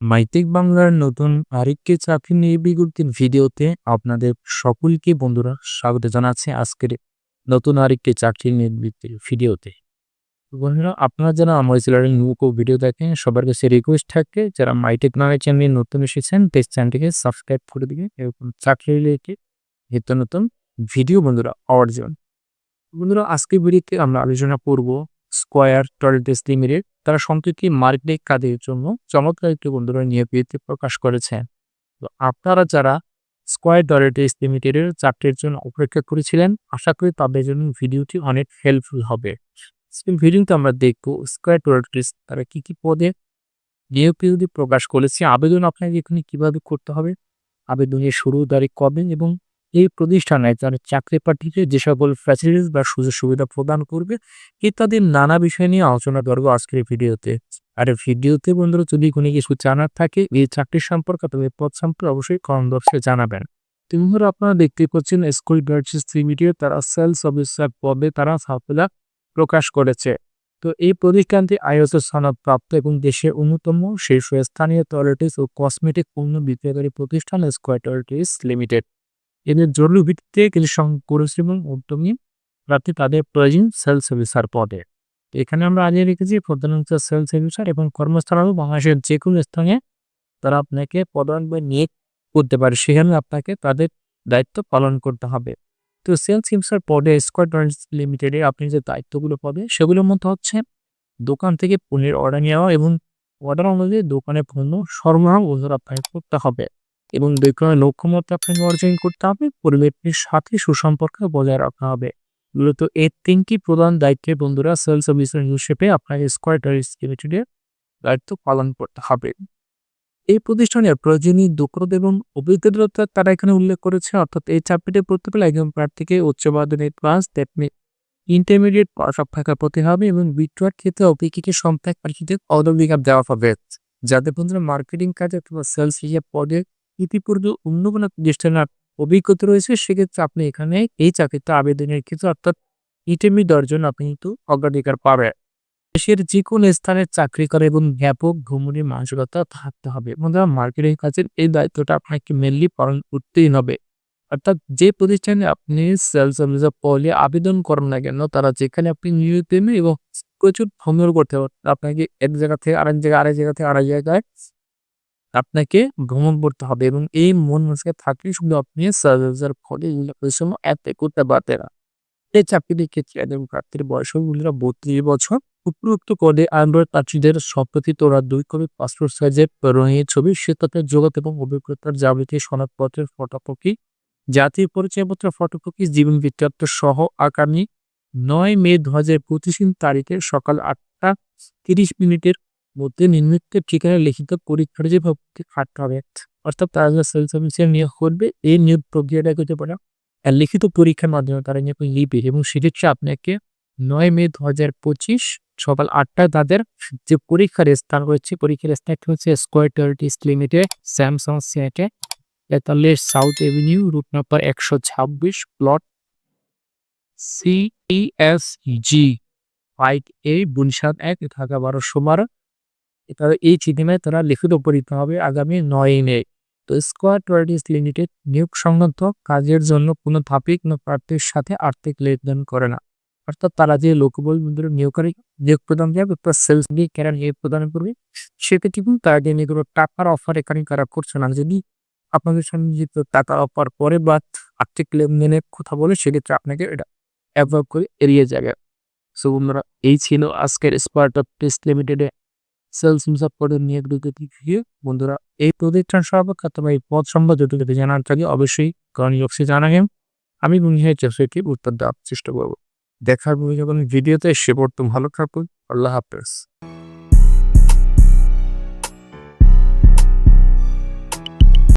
MyTech বাংলার নতুন আরেকটি চাকরি নিয়ে বিজ্ঞপ্তির ভিডিওতে আপনাদের সকলকে বন্ধুরা স্বাগত জানাচ্ছি আজকের নতুন আরেকটি চাকরি নিয়ে ভিডিওতে। বন্ধুরা, আপনারা যারা আমার চ্যানেলের নৌকো ভিডিও দেখেন, সবার কাছে রিকোয়েস্ট থাকে, যারা মাইটেক নামে চ্যানেলে নতুন এসেছেন টেক চ্যানেলটিকে সাবস্ক্রাইব করে দিবে এরকম চাকরি রিলেটেড নিত্য নতুন ভিডিও বন্ধুরা অর্জন বন্ধুরা আজকে ভিডিওতে আমরা আলোচনা করব স্কোয়ার টয়লেটেস লিমিটেড, তারা সম্প্রতি মার্কেটিং কাজের জন্য চমৎকার একটি বন্ধুরা নিয়োগ বিজ্ঞপ্তি প্রকাশ করেছেন তো আপনারা যারা স্কোয়ার টয়লেটেস লিমিটেডের চাকরির জন্য অপেক্ষা করেছিলেন, আশা করি তাদের জন্য ভিডিওটি অনেক হেল্পফুল হবে। ভিডিওতে আমরা দেখব স্কোয়ার টয়লেটেস তারা কি কি পদে নিয়োগ বিজ্ঞপ্তি প্রকাশ করেছে, আবেদন আপনাকে এখানে কীভাবে করতে হবে? আবেদনের শুরু তারিখ কবে এবং এই প্রতিষ্ঠানে তার চাকরি প্রার্থীকে যে সকল ফ্যাসিলিটিস বা সুযোগ সুবিধা প্রদান করবে, ইত্যাদি নানা বিষয় নিয়ে আলোচনা করব আজকের ভিডিওতে। আর ভিডিওতে বন্ধুরা যদি কোনো কিছু জানার থাকে, এই চাকরি সম্পর্কে তবে পদ সম্পর্কে অবশ্যই কম দর্শকে জানাবেন। তো বন্ধুরা আপনারা দেখতে পাচ্ছেন স্কুল ব্রাঞ্চেস লিমিটেড তারা সেলস অফিসার পদে তারা সাফল্য প্রকাশ করেছে। তো এই প্রতিষ্ঠানটি আইএসও সনদ প্রাপ্ত এবং দেশের অন্যতম শীর্ষস্থানীয় টয়লেটিস ও কসমেটিক পণ্য বিক্রয়কারী প্রতিষ্ঠান স্কোয়ার টয়লেটিস লিমিটেড এদের জরুরি ভিত্তিতে সংখ্যক পুরুষ এবং উদ্যমী প্রার্থী তাদের প্রয়োজন সেলস অফিসার পদে। এখানে আমরা আগে রেখেছি প্রধানত সেলস অফিসার এবং কর্মস্থল বাংলাদেশের যে কোনো স্থানে তারা আপনাকে পদায়ন বা নিয়োগ করতে পারে, সেখানে আপনাকে তাদের দায়িত্ব পালন করতে হবে। তো সেলস অফিসার পদে স্কোয়াড লিমিটেডে আপনি যে দায়িত্বগুলো পাবে সেগুলোর মধ্যে হচ্ছে দোকান থেকে পণ্যের অর্ডার নেওয়া এবং অর্ডার অনুযায়ী দোকানে পণ্য সরবরাহ ওজন আপনাকে করতে হবে। এবং বিক্রয় লক্ষ্যমাত্রা আপনাকে অর্জন করতে হবে পরিবেশের সাথে সুসম্পর্ক বজায় রাখা হবে। মূলত এই তিনটি প্রধান দায়িত্বে বন্ধুরা সেলস অফিসার হিসেবে আপনাকে স্কোয়ার লিমিটেডের দায়িত্ব পালন করতে হবে। এই প্রতিষ্ঠানের প্রয়োজনীয় দক্ষতা এবং অভিজ্ঞতা তারা এখানে উল্লেখ করেছে, অর্থাৎ এই চাকরিটি পড়তে পেলে একজন প্রার্থীকে উচ্চ মাধ্যমিক তেমনি ইন্টারমিডিয়েট সব থাকা প্রতি হবে এবং বিট্রার ক্ষেত্রে অপেক্ষিকে সম্পর্ক প্রার্থীদের দেওয়া হবে। যাদের বন্ধুরা মার্কেটিং কাজে অথবা সেলস হিসেবে পদে ইতিপূর্বে অন্য কোনো প্রতিষ্ঠানের অভিজ্ঞতা রয়েছে, সেক্ষেত্রে আপনি এখানে এই চাকরিতে আবেদনের ক্ষেত্রে অর্থাৎ ইটেমি দর্জন আপনি কিন্তু অগ্রাধিকার পাবেন। দেশের যে কোনো স্থানে চাকরি করে এবং ব্যাপক ভ্রমণের মানসিকতা থাকতে হবে। বন্ধুরা, মার্কেটিং কাজের এই দায়িত্বটা আপনাকে মেনলি পালন করতেই হবে। অর্থাৎ যে প্রতিষ্ঠানে আপনি সেলস অফিসার পলে আবেদন করেন না কেন, তারা যেখানে আপনি নিয়োগ এবং প্রচুর ভ্রমণ করতে হবে। আপনাকে এক জায়গা থেকে আরেক জায়গায়, আরেক জায়গা থেকে আরেক জায়গায় আপনাকে ভ্রমণ করতে হবে এবং এই মন মানসিকতা থাকলে শুধু আপনি সার্ভিসের ফলে পরিশ্রম অ্যাপ্লাই করতে পারতেন না। এই চাকরির ক্ষেত্রে একজন প্রার্থীর বয়স মূল্যরা বত্রিশ বছর। উপরোক্ত পদে আনবার প্রার্থীদের সম্প্রতি তোরা দুই কপি পাসপোর্ট সাইজের রঙিন ছবি সে যোগাত এবং অভিজ্ঞতার যাবতীয় সনদপত্রের ফটোকপি জাতীয় পরিচয়পত্র ফটোকপি জীবন বৃত্তান্ত সহ আগামী নয় মে দু হাজার পঁচিশ তারিখে সকাল আটটা তিরিশ মিনিটের মধ্যে নির্মিত ঠিকানায় লিখিত পরীক্ষার যে ভক্তি হবে, অর্থাৎ তারা যে সেলস অফিসের নিয়োগ করবে, এই নিয়োগ প্রক্রিয়াটা করতে পারে। আর লিখিত পরীক্ষার মাধ্যমে তারা নিয়োগ লিবে এবং সেক্ষেত্রে আপনাকে নয় মে দু হাজার পঁচিশ সকাল আটটায় তাদের যে পরীক্ষার স্থান রয়েছে, পরীক্ষার স্থানটি হচ্ছে স্কোয়ার টোয়েন্টিস লিমিটেড স্যামসাং সিয়াটে তেতাল্লিশ সাউথ এভিনিউ রুট নাম্বার একশো ছাব্বিশ plot C G five A বুনসাদ এক ঢাকা বারোশো বারো তারা এই চিঠিমায় তারা লিখিত পরীক্ষা হবে আগামী নয় মে। তো স্কোয়ার টোয়ার্টিস লিমিটেড নিয়োগ সংক্রান্ত কাজের জন্য কোনো ধাপে কোনো প্রার্থীর সাথে আর্থিক লেনদেন করে না। অর্থাৎ তারা যে লোকবল বন্ধুরা নিয়োগকারী নিয়োগ প্রদান যাবে প্লাস সেলস দিয়ে কেরা নিয়োগ প্রদান করবে, সেক্ষেত্রে কিন্তু তারা যে নিয়োগ টাকার অফার এখানে তারা করছে না। যদি আপনাদের সঙ্গে যে টাকার অফার পরে বা আর্থিক লেনদেনের কথা বলে, সেক্ষেত্রে আপনাকে এটা অ্যাভয়েড করে এড়িয়ে যাবে। সো বন্ধুরা, এই ছিল আজকের স্পার্ট অফ টেস্ট লিমিটেডে সেলস হিমসাপ করে নিয়ে দুটো দিয়ে বন্ধুরা এই প্রতিষ্ঠান সর্বাক্ষা তোমার এই পদ সম্বন্ধে যদি জানার থাকে অবশ্যই কারণ জানা গেম আমি বুঝিয়ে চেষ্টাটি উত্তর দেওয়ার চেষ্টা করব। দেখার যখন ভিডিওতে সে পড়তো ভালো থাকুন। আল্লাহ হাফেজ।